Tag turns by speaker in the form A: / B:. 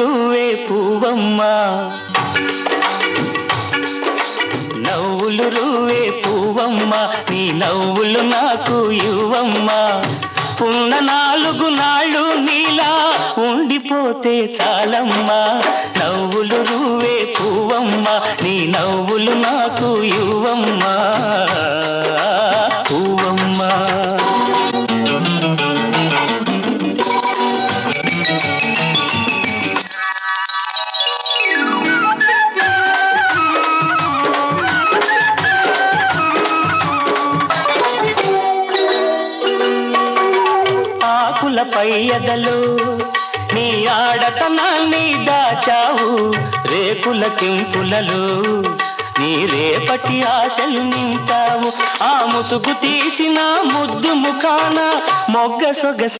A: నువ్వే పువ్వమ్మ. నవ్వులు నువ్వే పువ్వమ్మ. నీ నవ్వులు నాకు ఇవ్వమ్మ. ఉన్న నాలుగు నాళ్ళు నీలా ఉండిపోతే చాలమ్మా. నవ్వులు నువ్వే పువ్వమ్మ. నీ నవ్వులు నాకు ఇవ్వమ్మా. ఆకులపై ఎదలు నీ ఆడతనాన్ని దాచావు రేకుల కింపులలో నీ రేపటి ఆశలు నింపావు. ఆ ముసుగు తీసిన ముద్దు ముఖాన మొగ్గ సొగ